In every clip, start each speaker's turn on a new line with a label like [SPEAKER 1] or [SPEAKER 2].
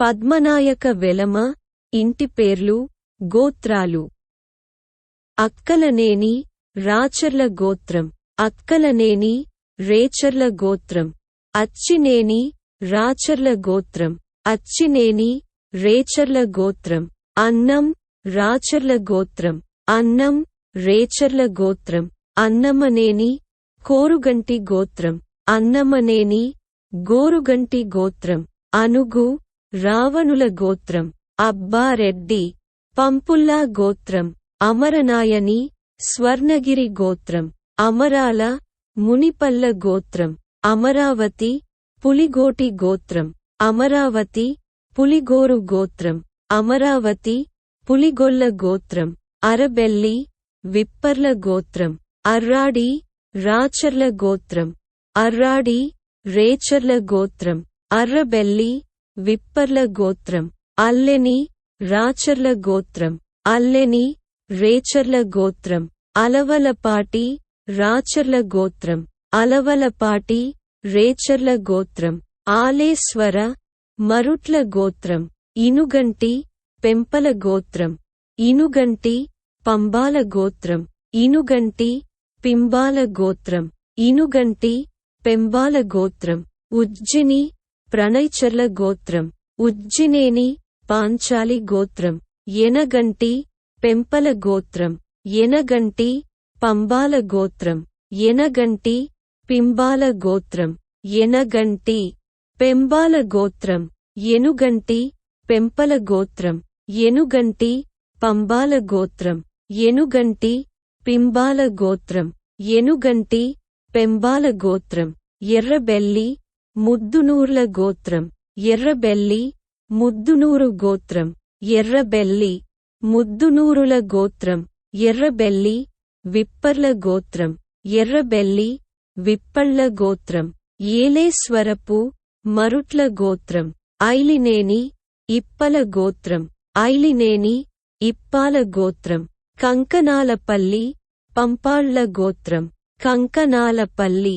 [SPEAKER 1] పద్మనాయక వెలమ ఇంటి పేర్లు గోత్రాలు. అక్కలనేని రాచర్ల గోత్రం. అక్కలనేని రేచర్ల గోత్రం. అచ్చినేని రాచర్ల గోత్రం. అచ్చినేని రేచర్ల గోత్రం. అన్నం రాచర్ల గోత్రం. అన్నం రేచర్ల గోత్రం. అన్నమనేని కోరుగంటి గోత్రం. అన్నమనేని గోరుగంటి గోత్రం. అనుగు రావణుల గోత్రం అబ్బారెడ్డి పంపుల్లా గోత్రం అమరనాయని స్వర్ణగిరి గోత్రం అమరాల మునిపల్ల గోత్రం అమరావతి పులిగోటి గోత్రం అమరావతి పులిగోరు గోత్రం అమరావతి పులిగొల్ల గోత్రం అరబెల్లి విప్పర్ల గోత్రం అర్రాడి రాచర్ల గోత్రం అర్రాడి రేచర్ల గోత్రం అర్రబెల్లి విప్పర్ల గోత్రం అల్లెని రాచర్ల గోత్రం అల్లెని రేచర్ల గోత్రం అలవలపాటి రాచర్ల గోత్రం అలవలపాటి రేచర్ల గోత్రం ఆలేశ్వర మరుట్ల గోత్రం ఇనుగంటి పెంపల గోత్రం ఇనుగంటి పంబాల గోత్రం ఇనుగంటి పింబాల గోత్రం ఇనుగంటి పెంబాల గోత్రం ఉజ్జిని ప్రణైచర్ల గోత్రం. ఉజ్జినేని పాంచాలి గోత్రం. ఎనగంటి పెంపల గోత్రం. ఎనగంటి పంబాల గోత్రం. ఎనగంటి పింబాల గోత్రం. ఎనగంటి పెంబాల గోత్రం. ఎనుగంటి పెంపల గోత్రం. ఎనుగంటి పంబాల గోత్రం. ఎనుగంటి పింబాల గోత్రం. ఎనుగంటి పెంబాల గోత్రం. ఎర్రబెల్లి ముద్దునూర్ల గోత్రం ఎర్రబెల్లి ముద్దునూరు గోత్రం ఎర్రబెల్లి ముద్దునూరుల గోత్రం ఎర్రబెల్లి విప్పర్ల గోత్రం ఎర్రబెల్లి విప్పళ్ళ గోత్రం ఏలేశ్వరపు మరుట్ల గోత్రం ఐలినేని ఇప్పల గోత్రం ఐలినేని ఇప్పాల గోత్రం కంకనాలపల్లి పంపాళ్ళ గోత్రం కంకనాలపల్లి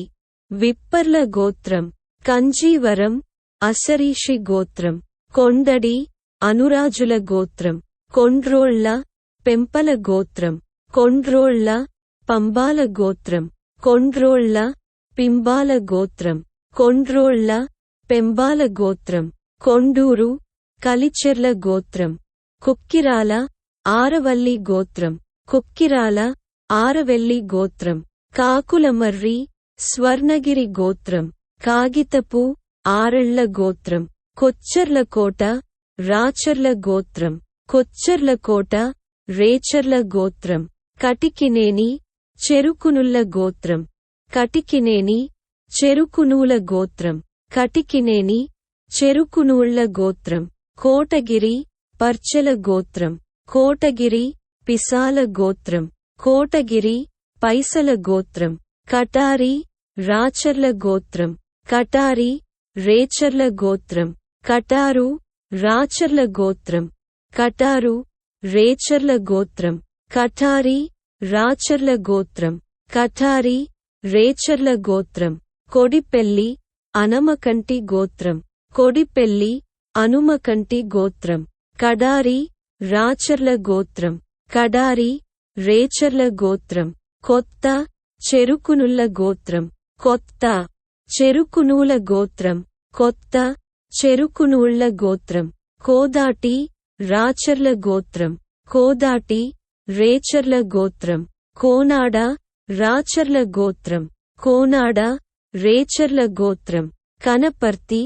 [SPEAKER 1] విప్పర్ల గోత్రం కంజీవరం అసరీషి గోత్రం కొండడి అనురాజుల గోత్రం కొండ్రోళ్ళ పెంపల గోత్రం కొండ్రోళ్ళ పంబాల గోత్రం కొండ్రోళ్ళ పింబాల గోత్రం కొండ్రోళ్ళ పెంబాల గోత్రం కొండూరు కలిచెర్ల గోత్రం కుక్కిరాల ఆరవల్లి గోత్రం కుక్కిరాల ఆరవెల్లి గోత్రం కాకులమర్రి స్వర్ణగిరి గోత్రం. కాగితపు ఆరళ్ళ గోత్రం కొచ్చర్లకోట రాచర్ల గోత్రం కొచ్చర్లకోట రేచర్ల గోత్రం కటికినేని చెరుకునుల్ల గోత్రం కటికినేని చెరుకునూల గోత్రం కటికినేని చెరుకునూళ్ళ గోత్రం కోటగిరి పర్చెల గోత్రం కోటగిరి పిసాల గోత్రం కోటగిరి పైసల గోత్రం కటారి రాచర్ల గోత్రం కటారి రేచర్ల గోత్రం. కటారు రాచర్ల గోత్రం. కటారు రేచర్ల గోత్రం. కఠారి రాచర్ల గోత్రం. కఠారి రేచర్ల గోత్రం. కొడిపెల్లి అనమకంటి గోత్రం. కొడిపెల్లి అనుమకంటి గోత్రం. కడారి రాచర్ల గోత్రం. కడారి రేచర్ల గోత్రం. కొత్త చెరుకునుల్ల గోత్రం. కొత్త చెరుకునూల గోత్రం కొత్త చెరుకునూళ్ళ గోత్రం కోదాటి రాచర్ల గోత్రం కోదాటి రేచర్ల గోత్రం కోనాడ రాచర్ల గోత్రం కోనాడ రేచర్ల గోత్రం కనపర్తి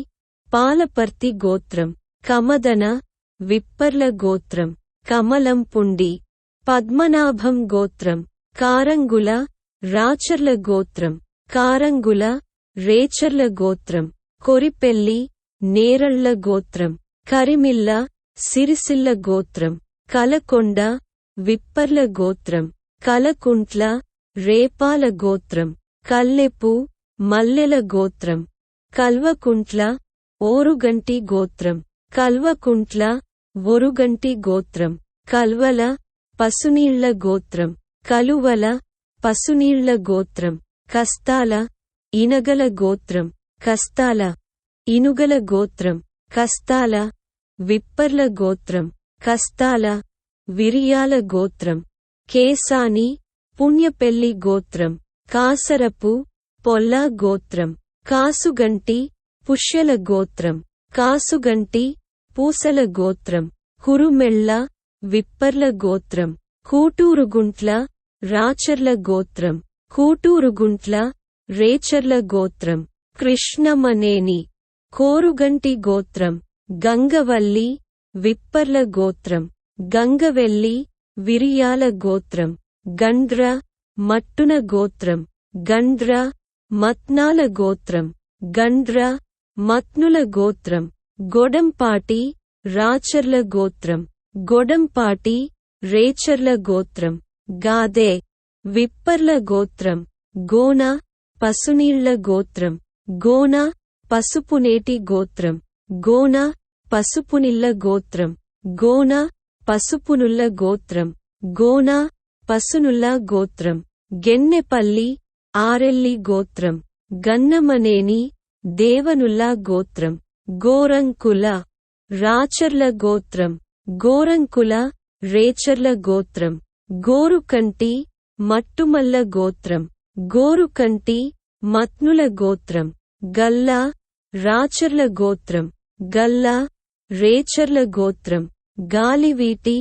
[SPEAKER 1] పాలపర్తి గోత్రం కమదన విప్పర్ల గోత్రం కమలంపుండి పద్మనాభం గోత్రం కారంగుల రాచర్ల గోత్రం కారంగుల రేచర్ల గోత్రం కొరిపెల్లి నేరళ్ళ గోత్రం కరిమిల్ల సిరిసిల్ల గోత్రం కలకొండ విప్పర్ల గోత్రం కలకుంట్ల రేపాల గోత్రం కల్లెపు మల్లెల గోత్రం కల్వకుంట్ల ఓరుగంటి గోత్రం కల్వకుంట్ల ఒరుగంటి గోత్రం కల్వల పసునీళ్ళ గోత్రం కలువల పసునీళ్ళ గోత్రం కస్తాల ఇనగల గోత్రం కస్తాల. ఇనుగల గోత్రం కస్తాల. విప్పర్ల గోత్రం కస్తాల. విరియాల గోత్రం కేసాని. పుణ్యపెల్లి గోత్రం కాసరపు. పొల్లా గోత్రం కాసుగంటి. పుష్యల గోత్రం కాసుగంటి. పూసల గోత్రం కురుమెళ్ళ. విప్పర్ల గోత్రం కూటూరుగుంట్ల. రాచర్ల గోత్రం కూటూరుగుంట్ల. రేచర్ల గోత్రం కృష్ణమనేని కోరుగంటి గోత్రం గంగవల్లి విప్పర్ల గోత్రం గంగవెల్లి విరియాల గోత్రం గండ్ర మట్టున గోత్రం గండ్ర మత్నాల గోత్రం గండ్ర మత్నుల గోత్రం గొడంపాటి రాచర్ల గోత్రం గొడంపాటి రేచర్ల గోత్రం గాదే విప్పర్ల గోత్రం గోన పసునీళ్ళ గోత్రం. గోన పసుపునేటి గోత్రం. గోన పసుపునిల్ల గోత్రం. గోన పసుపునుల్ల గోత్రం. గోన పసునుల్ల గోత్రం. గెన్నెపల్లి ఆరెల్లి గోత్రం. గన్నమనేని దేవనుల్లా గోత్రం. గోరంకుల రాచర్ల గోత్రం. గోరంకుల రేచర్ల గోత్రం. గోరుకంటి మట్టుమల్ల గోత్రం. గోరుకంటి మత్నుల గోత్రం గల్లా రాచర్ల గోత్రం గల్లా రేచర్ల గోత్రం గాలివీటి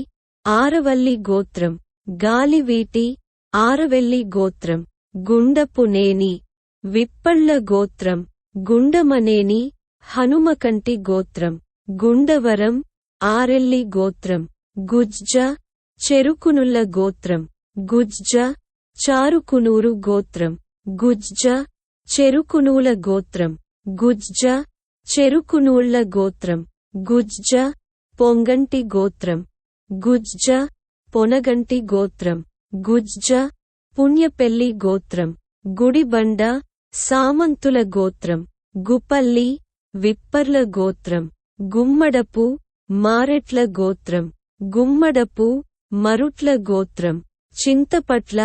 [SPEAKER 1] ఆరవల్లి గోత్రం గాలివీటి ఆరవెల్లి గోత్రం గుండపునేని విప్పళ్ళ గోత్రం గుండమనేని హనుమకంటి గోత్రం గుండవరం ఆరెల్లి గోత్రం గుజ్జ చెరుకునుల్ల గోత్రం గుజ్జ చారుకునూరు గోత్రం గుజ్జ చెరుకునూల గోత్రం గుజ్జ చెరుకునూళ్ళ గోత్రం గుజ్జ పొంగంటి గోత్రం గుజ్జ పొనగంటి గోత్రం గుజ్జ పుణ్యపెల్లి గోత్రం గుడిబండ సామంతుల గోత్రం గుపల్లి విప్పర్ల గోత్రం గుమ్మడపు మారెట్ల గోత్రం గుమ్మడపు మరుట్ల గోత్రం చింతపట్ల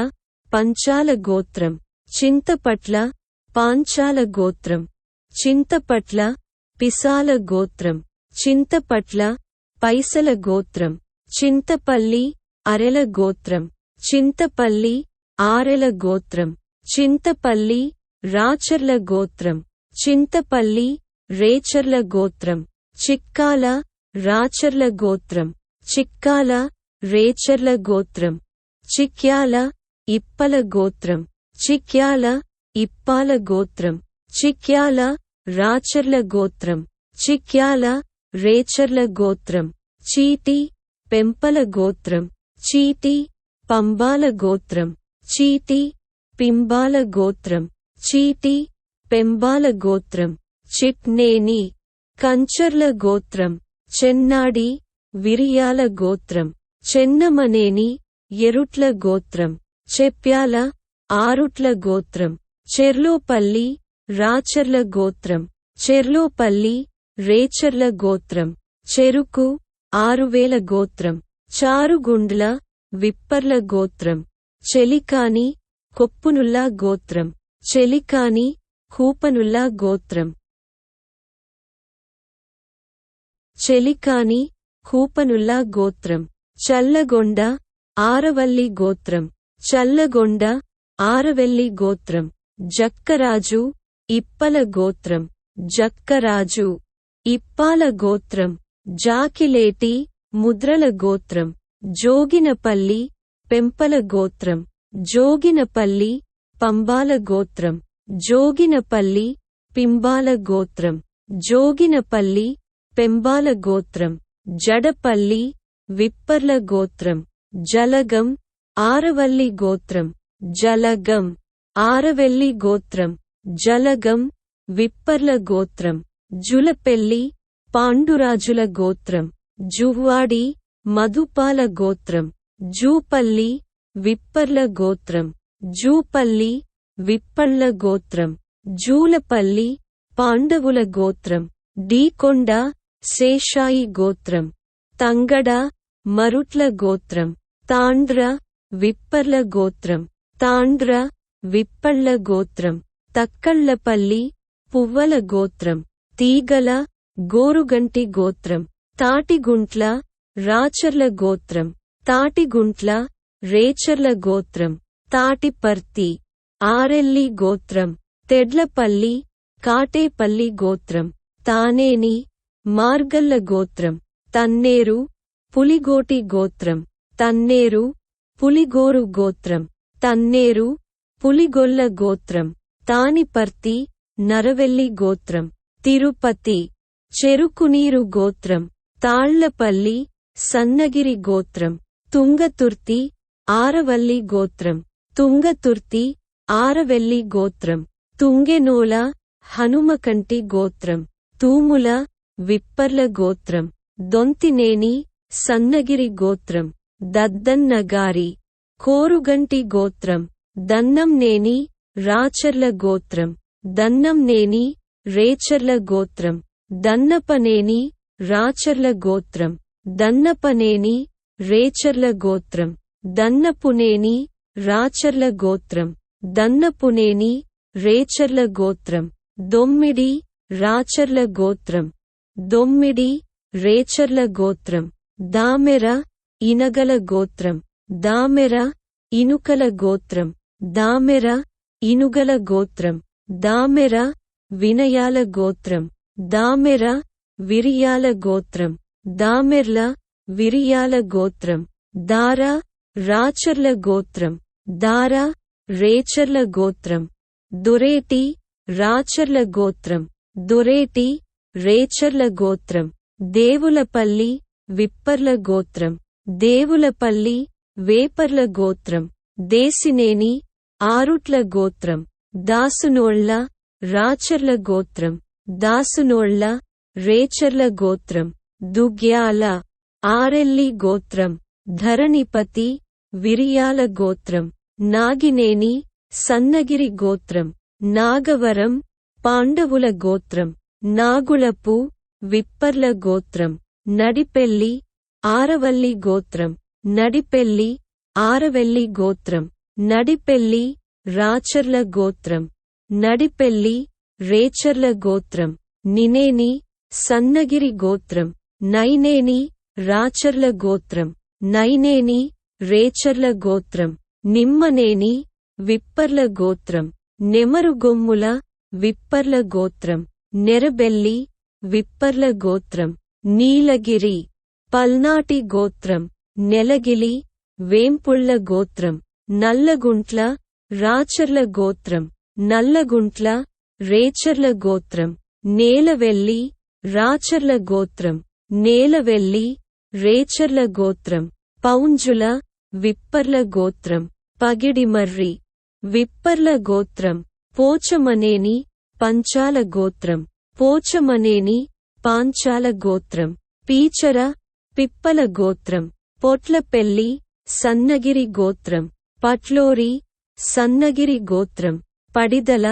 [SPEAKER 1] పంచాల గోత్రం. చింతపట్ల పాంచాల గోత్రం. చింతపట్ల పిసాల గోత్రం. చింతపట్ల పైసల గోత్రం. చింతపల్లి అరెల గోత్రం. చింతపల్లి ఆరెల గోత్రం. చింతపల్లి రాచర్ల గోత్రం. చింతపల్లి రేచర్ల గోత్రం. చిక్కాల రాచర్ల గోత్రం. చిక్కాల రేచర్ల గోత్రం. చిక్యాల ఇప్పల గోత్రం చిక్యాల ఇప్పాల గోత్రం చిక్యాల రాచర్ల గోత్రం చిక్యాల రేచర్ల గోత్రం చీటి పెంపల గోత్రం చీటి పంబాల గోత్రం చీటి పింబాల గోత్రం చీటి పెంబాల గోత్రం చిట్నేని కంచర్ల గోత్రం చెన్నాడి విరియాల గోత్రం చెన్నమనేని ఎరుట్ల గోత్రం. చెప్ప్యాల ఆరుట్ల గోత్రం చెర్లోపల్లి రాచర్ల గోత్రం చెర్లోపల్లి రేచర్ల గోత్రం చెరుకు ఆరువేల గోత్రం చారుగుండ్ల విప్పర్ల గోత్రం చెలికాని కొప్పునుల్లా గోత్రం చెలికాని కూపనుల్లా గోత్రం. చెలికాని కూపనుల్లా గోత్రం చల్లగొండ ఆరవల్లి గోత్రం. చల్లగొండ ఆరవెల్లి గోత్రం జక్కరాజు ఇప్పల గోత్రం జక్కరాజు ఇప్పాల గోత్రం జాకిలేటి ముద్రల గోత్రం జోగినపల్లి పెంపల గోత్రం జోగినపల్లి పంబాల గోత్రం జోగినపల్లి పింబాల గోత్రం జోగినపల్లి పెంబాల గోత్రం జడపల్లి విప్పర్ల గోత్రం జలగం ఆరవల్లి గోత్రం జలగం. ఆరవెల్లి గోత్రం జలగం. విప్పర్ల గోత్రం జులపెల్లి. పాండురాజుల గోత్రం జువ్వాడి. మధుపాల గోత్రం జూపల్లి. విప్పర్ల గోత్రం జూపల్లి. విప్పళ్ళ గోత్రం జూలపల్లి. పాండవుల గోత్రం డీకొండ శేషాయి గోత్రం తంగడ. మరుట్ల గోత్రం తాండ్ర. విప్పర్ల గోత్రం తాండ్ర విప్పళ్ళ గోత్రం తక్కళ్ళపల్లి పువ్వల గోత్రం తీగల గోరుగంటి గోత్రం తాటిగుంట్ల రాచర్ల గోత్రం తాటిగుంట్ల రేచర్ల గోత్రం తాటిపర్తి ఆరెల్లి గోత్రం తెడ్లపల్లి కాటేపల్లి గోత్రం తానేని మార్గల్ల గోత్రం తన్నేరు పులిగోటి గోత్రం తన్నేరు పులిగోరు గోత్రం తన్నేరు పులిగొల్ల గోత్రం తానిపర్తి నరవెల్లి గోత్రం తిరుపతి చెరుకునీరు గోత్రం తాళ్ళపల్లి సన్నగిరి గోత్రం తుంగతుర్తి ఆరవల్లి గోత్రం తుంగతుర్తి ఆరవెల్లి గోత్రం తుంగెనోల హనుమకంటి గోత్రం తూముల విప్పర్ల గోత్రం దొంతినేని సన్నగిరి గోత్రం. దద్దన్నగారి కోరుగంటి గోత్రం. దన్నంనేని రాచర్ల గోత్రం. దన్నంనేని రేచర్ల గోత్రం. దన్నపనేని రాచర్ల గోత్రం. దన్నపనేని రేచర్ల గోత్రం. దన్నపునేని రాచర్ల గోత్రం. దన్నపునేని రేచర్ల గోత్రం. దొమ్మిడి రాచర్ల గోత్రం. దొమ్మిడి రేచర్ల గోత్రం. దామెర ఇనగల గోత్రం దామెర ఇనుకల గోత్రం దామెర ఇనుగల గోత్రం దామెర వినయాల గోత్రం దామెర విరియాల గోత్రం దామెర్ల విరియాల గోత్రం దార రాచర్ల గోత్రం దార రేచర్ల గోత్రం దొరేటి రాచర్ల గోత్రం దొరేటి రేచర్ల గోత్రం దేవులపల్లి విప్పర్ల గోత్రం. దేవులపల్లి వేపర్ల గోత్రం దేశినేని ఆరుట్ల గోత్రం దాసునోళ్ళ రాచర్ల గోత్రం దాసునోళ్ళ రేచర్ల గోత్రం దుగ్యాల ఆరెల్లి గోత్రం ధరణిపతి విరియాల గోత్రం నాగినేని సన్నగిరి గోత్రం నాగవరం పాండవుల గోత్రం నాగులపు విప్పర్ల గోత్రం నడిపెల్లి ఆరవల్లి గోత్రం నడిపెల్లి ఆరవెల్లి గోత్రం నడిపెల్లి రాచర్ల గోత్రం నడిపెల్లి రేచర్ల గోత్రం నినేని సన్నగిరి గోత్రం నైనేని రాచర్ల గోత్రం నైనేని రేచర్ల గోత్రం నిమ్మనేని విప్పర్ల గోత్రం నెమరుగొమ్ముల విప్పర్ల గోత్రం నెరబెల్లి విప్పర్ల గోత్రం నీలగిరి. పల్నాటి గోత్రం నెలగిలి వేంపుళ్ళ గోత్రం నల్లగుంట్ల రాచర్ల గోత్రం నల్లగుంట్ల రేచర్ల గోత్రం నేలవెల్లి రాచర్ల గోత్రం నేలవెల్లి రేచర్ల గోత్రం పౌంజుల విప్పర్ల గోత్రం పగిడిమర్రి విప్పర్ల గోత్రం పోచమనేని పంచాల గోత్రం పోచమనేని పాంచాల గోత్రం పీచర పిప్పల గోత్రం పొట్లపెల్లి సన్నగిరి గోత్రం పట్లోరి సన్నగిరి గోత్రం పడిదల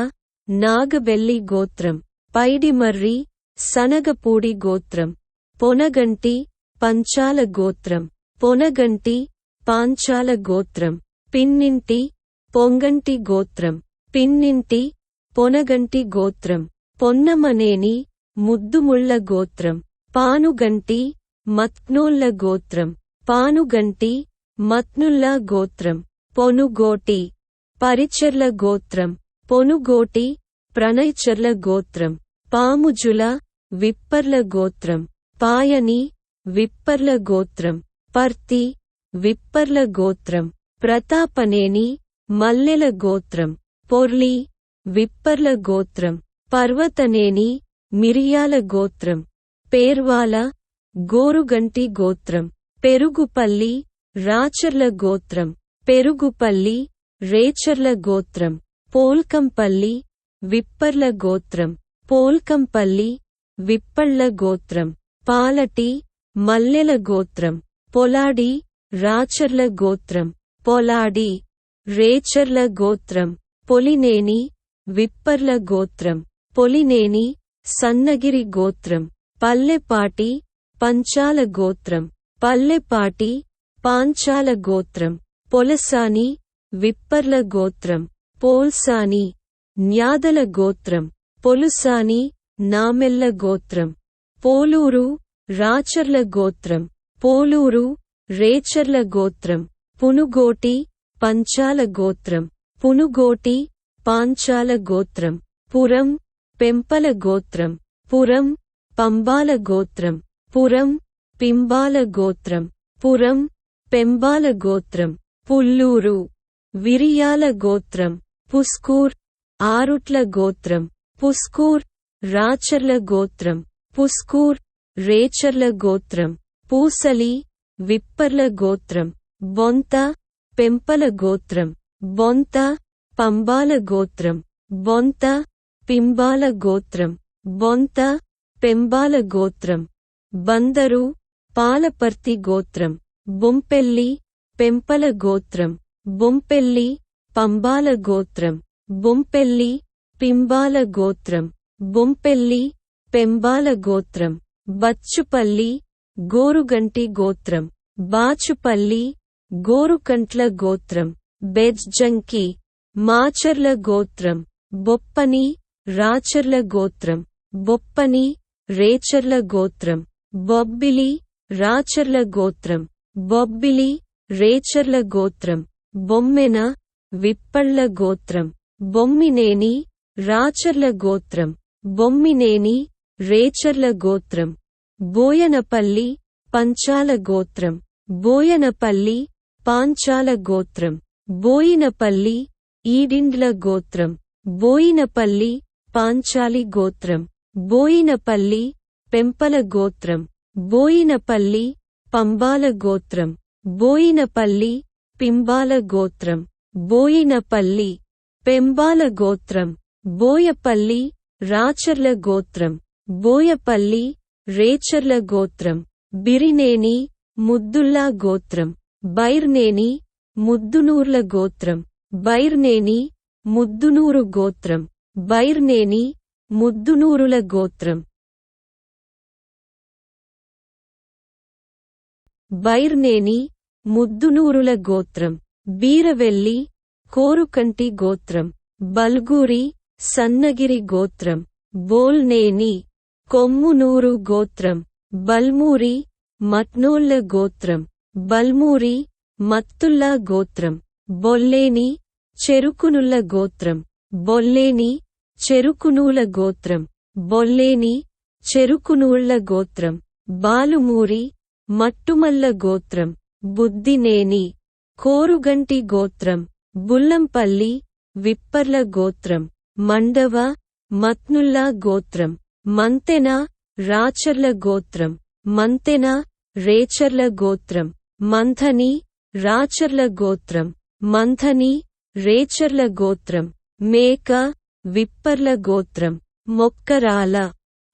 [SPEAKER 1] నాగబెల్లి గోత్రం పైడిమర్రి సనగపూడి గోత్రం పొనగంటి పంచాల గోత్రం పొనగంటి పాంచాల గోత్రం పిన్నింటి పొంగంటి గోత్రం పిన్నింటి పొనగంటి గోత్రం పొన్నమనేని ముద్దుముళ్ళ గోత్రం పానుగంటి మత్నోళ్ళ గోత్రం పానుగంటి మత్నుల్లా గోత్రం పొనుగోటి పరిచర్ల గోత్రం పొనుగోటి ప్రణయచర్ల గోత్రం పాముజుల విప్పర్ల గోత్రం పాయని విప్పర్ల గోత్రం పర్తి విప్పర్ల గోత్రం ప్రతాపనేని మల్లెల గోత్రం పొర్లి విప్పర్ల గోత్రం పర్వతనేని మిరియాల గోత్రం పేర్వాల గోరుగంటి గోత్రం పెరుగుపల్లి రాచర్ల గోత్రం పెరుగుపల్లి రేచర్ల గోత్రం పోల్కంపల్లి విప్పర్ల గోత్రం పోల్కంపల్లి విప్పళ్ళ గోత్రం పాలటి మల్లెల గోత్రం పొలాడి రాచర్ల గోత్రం పొలాడి రేచర్ల గోత్రం పొలినేని విప్పర్ల గోత్రం పొలినేని సన్నగిరి గోత్రం పల్లెపాటి పంచాల గోత్రం పల్లెపాటి పాంచాల గోత్రం పొలసాని విప్పర్ల గోత్రం పోల్సాని న్యాదల గోత్రం పొలుసాని నామెల్ల గోత్రం పోలూరు రాచర్ల గోత్రం పోలూరు రేచర్ల గోత్రం పునుగోటి పంచాల గోత్రం పునుగోటి పాంచాల గోత్రం పురం పెంపల గోత్రం పురం పంబాల గోత్రం పురం పింబాల గోత్రం పురం పెంబాల గోత్రం పుల్లూరు విరియాల గోత్రం పుస్కూర్ ఆరుట్ల గోత్రం పుస్కూర్ రాచర్ల గోత్రం పుస్కూర్ రేచర్ల గోత్రం పూసలి విప్పర్ల గోత్రం బొంత పెంపల గోత్రం బొంత పంబాల గోత్రం బొంత పింబాల గోత్రం బొంత పెంబాల గోత్రం. బందరు పాలపర్తి గోత్రం బొంపెల్లి పెంపల గోత్రం బొంపెల్లి పంబాల గోత్రం బొంపెల్లి పింబాల గోత్రం బొంపెల్లి పెంబాల గోత్రం బచ్చుపల్లి గోరుగంటి గోత్రం బాచుపల్లి గోరుకంట్ల గోత్రం బెజ్జంకి మాచర్ల గోత్రం బొప్పని రాచర్ల గోత్రం బొప్పని రేచర్ల గోత్రం. బొబ్బిలి రాచర్ల గోత్రం. బొబ్బిలి రేచర్ల గోత్రం. బొమ్మెన విప్పళ్ళ గోత్రం. బొమ్మినేని రాచర్ల గోత్రం. బొమ్మినేని రేచర్ల గోత్రం. బోయనపల్లి పంచాల గోత్రం. బోయనపల్లి పాంచాల గోత్రం. బోయినపల్లి ఈడిండ్ల గోత్రం. బోయినపల్లి పాంచాలి గోత్రం. బోయినపల్లి పెంపల గోత్రం బోయినపల్లి పంబాల గోత్రం బోయినపల్లి పింబాల గోత్రం బోయినపల్లి పెంబాల గోత్రం బోయపల్లి రాచర్ల గోత్రం బోయపల్లి రేచర్ల గోత్రం బిరినేని ముద్దుల్లా గోత్రం బైర్నేని ముద్దునూర్ల గోత్రం బైర్నేని ముద్దునూరు గోత్రం బైర్నేని ముద్దునూరుల గోత్రం బైర్నేని ముద్దునూరుల గోత్రం బీరవెల్లి కోరుకంటి గోత్రం బల్గూరి సన్నగిరి గోత్రం బోల్నేని కొమ్మునూరు గోత్రం బల్మూరి మత్నోళ్ళ గోత్రం బల్మూరి మత్తుల్లా గోత్రం బొల్లేని చెరుకునుల్ల గోత్రం బొల్లేని చెరుకునూల గోత్రం బొల్లేని చెరుకునూళ్ళ గోత్రం బాలుమూరి మట్టుమల్ల గోత్రం బుద్దినేని కోరుగంటి గోత్రం బుల్లంపల్లి విప్పర్ల గోత్రం మండవ మత్నుల్లా గోత్రం మంతెన రాచర్ల గోత్రం మంతెన రేచర్ల గోత్రం మంథని రాచర్ల గోత్రం మంథని రేచర్ల గోత్రం మేక విప్పర్ల గోత్రం మొక్కరాల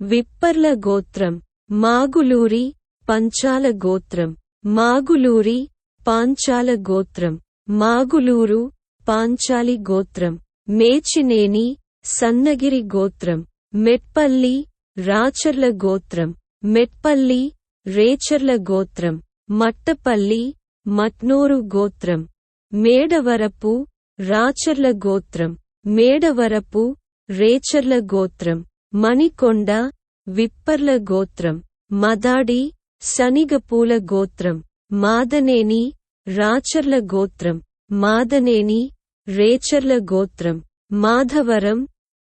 [SPEAKER 1] విప్పర్ల గోత్రం మాగులూరి పంచాల గోత్రం. మాగులూరి పాంచాల గోత్రం. మాగులూరు పాంచాలి గోత్రం. మేచినేని సన్నగిరి గోత్రం. మెట్పల్లి రాచర్ల గోత్రం. మెట్పల్లి రేచర్ల గోత్రం. మట్టపల్లి మట్నూరు గోత్రం. మేడవరపు రాచర్ల గోత్రం. మేడవరపు రేచర్ల గోత్రం. మణికొండ విప్పర్ల గోత్రం. మదాడి శనిగపూల గోత్రం మాదనేని రాచర్ల గోత్రం మాదనేని రేచర్ల గోత్రం మాధవరం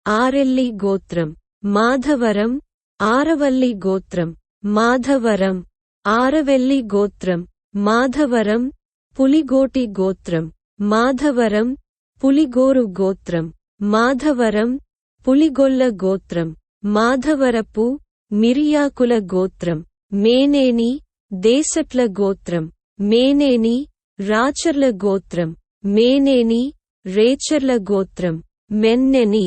[SPEAKER 1] ఆరెల్లి గోత్రం మాధవరం ఆరవల్లి గోత్రం మాధవరం ఆరవెల్లి గోత్రం మాధవరం పులిగోటి గోత్రం మాధవరం పులిగోరు గోత్రం మాధవరం పులిగొల్ల గోత్రం మాధవరపు మిరియాకుల గోత్రం. మేనేని దేశట్ల గోత్రం మేనేని రాచర్ల గోత్రం మేనేని రేచర్ల గోత్రం మెన్నెని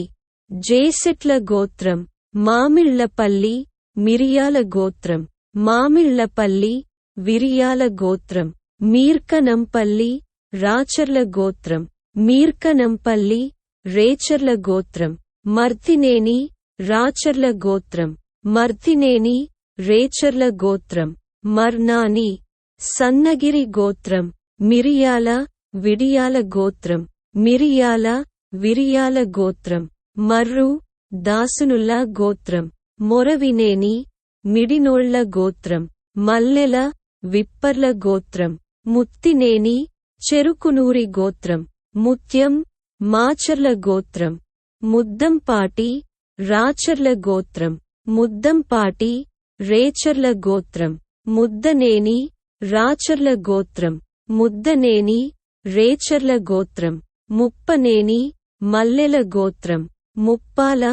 [SPEAKER 1] జేసెట్ల గోత్రం మామిళ్ళపల్లి మిరియాల గోత్రం మామిళ్ళపల్లి విరియాల గోత్రం మీర్కనంపల్లి రాచర్ల గోత్రం మీర్కనంపల్లి రేచర్ల గోత్రం మర్తినేని రాచర్ల గోత్రం మర్తినేని రేచర్ల గోత్రం మర్నాని సన్నగిరి గోత్రం మిరియాల విడియాల గోత్రం మిరియాల విరియాల గోత్రం మర్రు దాసునుల్లా గోత్రం మొరవినేని మిడినోళ్ళ గోత్రం మల్లెల విప్పర్ల గోత్రం ముత్తినేని చెరుకునూరి గోత్రం ముత్యం మాచర్ల గోత్రం ముద్దంపాటి రాచర్ల గోత్రం ముద్దంపాటి రేచర్ల గోత్రం ముద్దనేని రాచర్ల గోత్రం ముద్దనేని రేచర్ల గోత్రం ముప్పనేని మల్లెల గోత్రం ముప్పాల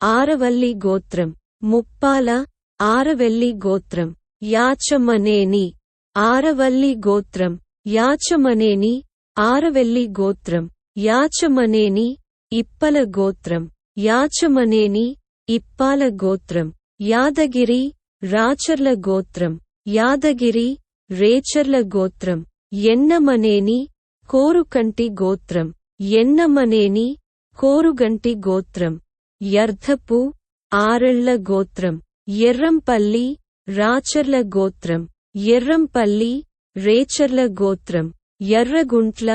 [SPEAKER 1] ఆరవల్లి గోత్రం ముప్పాల ఆరవెల్లి గోత్రం యాచమనేని ఆరవల్లి గోత్రం యాచమనేని ఆరవెల్లి గోత్రం యాచమనేని ఇప్పల గోత్రం యాచమనేని ఇప్పాల గోత్రం యాదగిరి రాచర్ల గోత్రం యాదగిరి రేచర్ల గోత్రం ఎన్నమనేని కోరుకంటి గోత్రం ఎన్నమనేని కోరుగంటి గోత్రం యర్ధపు ఆరెళ్ళ గోత్రం ఎర్రంపల్లి రాచర్ల గోత్రం ఎర్రంపల్లి రేచర్ల గోత్రం ఎర్రగుంట్ల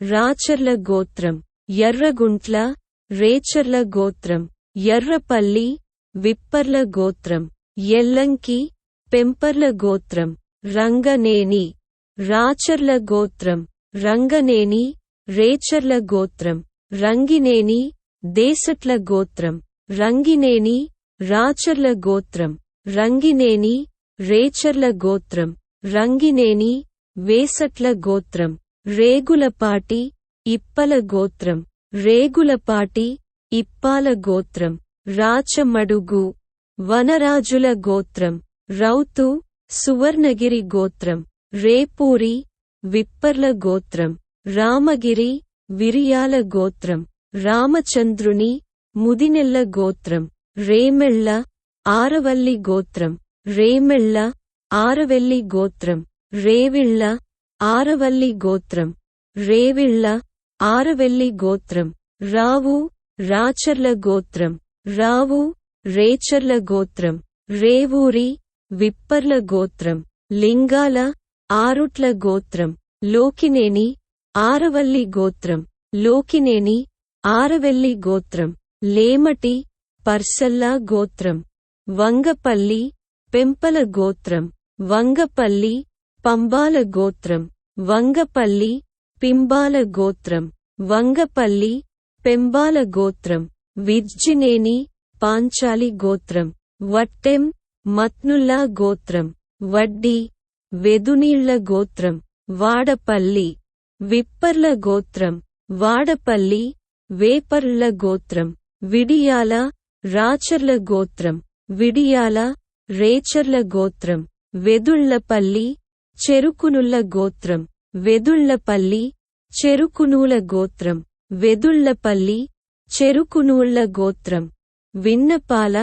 [SPEAKER 1] రాచర్ల గోత్రం ఎర్రగుంట్ల రేచర్ల గోత్రం ఎర్రపల్లి విప్పర్ల గోత్రం. ఎల్లంకి పెంపర్ల గోత్రం రంగనేని రాచర్ల గోత్రం రంగనేని రేచర్ల గోత్రం రంగినేని దేశట్ల గోత్రం రంగినేని రాచర్ల గోత్రం రంగినేని రేచర్ల గోత్రం రంగినేని వేసట్ల గోత్రం రేగులపాటి ఇప్పల గోత్రం రేగులపాటి ఇప్పాల గోత్రం రాచమడుగు వనరాజుల గోత్రం రౌతు సువర్ణగిరి గోత్రం రేపూరి విప్పర్ల గోత్రం రామగిరి విరియాల గోత్రం రామచంద్రుని ముదినెల్ల గోత్రం రేమెళ్ళ ఆరవల్లి గోత్రం రేమెళ్ళ ఆరవెల్లి గోత్రం రేవిళ్ళ ఆరవల్లి గోత్రం రేవిళ్ళ ఆరవెల్లి గోత్రం రావు రాచర్ల గోత్రం రావు రేచర్ల గోత్రం రేవూరి విప్పర్ల గోత్రం లింగాల ఆరుట్ల గోత్రం లోకినేని ఆరవల్లి గోత్రం లోకినేని ఆరవెల్లి గోత్రం లేమటి పర్సల్లా గోత్రం వంగపల్లి పెంపల గోత్రం వంగపల్లి పంబాల గోత్రం వంగపల్లి పింబాల గోత్రం వంగపల్లి పెంబాల గోత్రం విర్జినేని పాంచాలి గోత్రం వట్టెం మత్నుల్లా గోత్రం వడ్డీ వెదునీళ్ళ గోత్రం వాడపల్లి విప్పర్ల గోత్రం వాడపల్లి వేపర్ల గోత్రం విడియాల రాచర్ల గోత్రం విడియాల రేచర్ల గోత్రం వెదుళ్ళపల్లి చెరుకునుల్ల గోత్రం వెదుళ్ళపల్లి చెరుకునూల గోత్రం వెదుళ్ళపల్లి చెరుకునూళ్ళ గోత్రం. విన్నపాల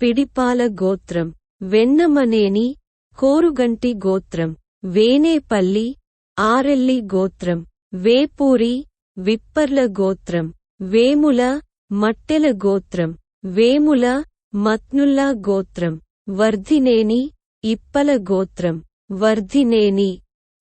[SPEAKER 1] పిడిపాల గోత్రం వెన్నమనేని కోరుగంటి గోత్రం వేనేపల్లి ఆరెల్లి గోత్రం వేపూరి విప్పర్ల గోత్రం వేముల మట్టెల గోత్రం వేముల మత్నుల్లా గోత్రం వర్ధినేని ఇప్పల గోత్రం వర్ధినేని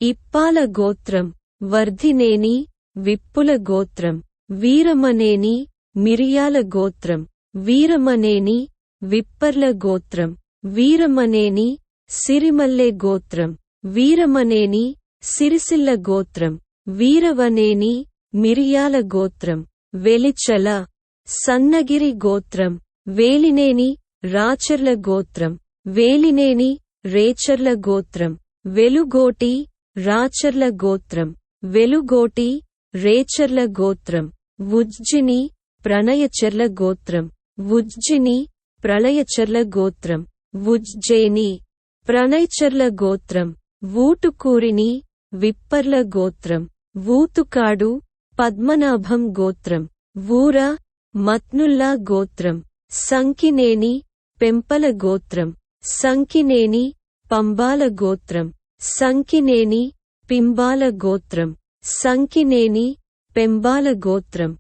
[SPEAKER 1] ఇప్పాల గోత్రం వర్ధినేని విప్పుల గోత్రం వీరమనేని మిరియాల గోత్రం. వీరమనేని విప్పర్ల గోత్రం వీరమనేని సిరిమల్లె గోత్రం వీరమనేని సిరిసిల్ల గోత్రం వీరవనేని మిరియాల గోత్రం వెలిచల సన్నగిరి గోత్రం వేలినేని రాచర్ల గోత్రం వేలినేని రేచర్ల గోత్రం వెలుగోటి రాచర్ల గోత్రం వెలుగోటి రేచర్ల గోత్రం ఉజ్జిని ప్రణయచర్ల గోత్రం. ఉజ్జిని ప్రళయచర్ల గోత్రం ఉజ్జేని ప్రణయచర్ల గోత్రం వూటుకూరిని విప్పర్ల గోత్రం వూతుకాడు పద్మనాభం గోత్రం వూర మత్నుల్లా గోత్రం సంకినేని పెంపల గోత్రం సంకినేని పంబాల గోత్రం సంకినేని పింబాల గోత్రం సంకినేని పెంబాల గోత్రం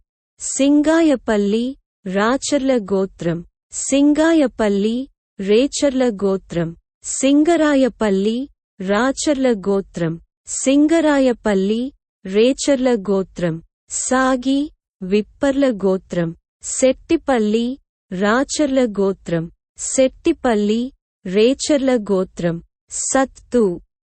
[SPEAKER 1] సింగాయపల్లి రాచర్ల గోత్రం సింగాయపల్లి రేచర్ల గోత్రం సింగరాయపల్లి రాచర్ల గోత్రం సింగరాయపల్లి రేచర్ల గోత్రం సాగి విప్పర్ల గోత్రం సెట్టిపల్లి రాచర్ల గోత్రం సెట్టిపల్లి రేచర్ల గోత్రం సత్తు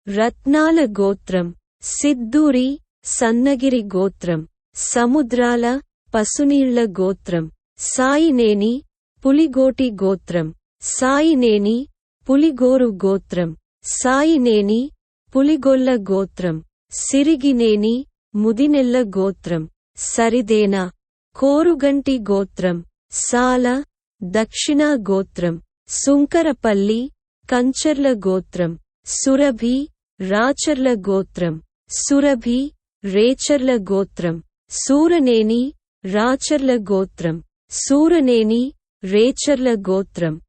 [SPEAKER 1] రత్నాల గోత్రం సిద్దూరి సన్నగిరి గోత్రం సముద్రాల పసునీళ్ళ గోత్రం. సాయినేని పులిగోటి గోత్రం. సాయినేని పులిగోరు గోత్రం. సాయినేని పులిగొల్ల గోత్రం. సిరిగినేని ముదినెల్ల గోత్రం. సరిదేన కోరుగంటి గోత్రం. సాల దక్షిణ గోత్రం. సుంకరపల్లి కంచర్ల గోత్రం. సురభి రాచర్ల గోత్రం. సురభి రేచర్ల గోత్రం. సూరనేని రాచర్ల గోత్రం. సూరనేని రేచర్ల గోత్రం.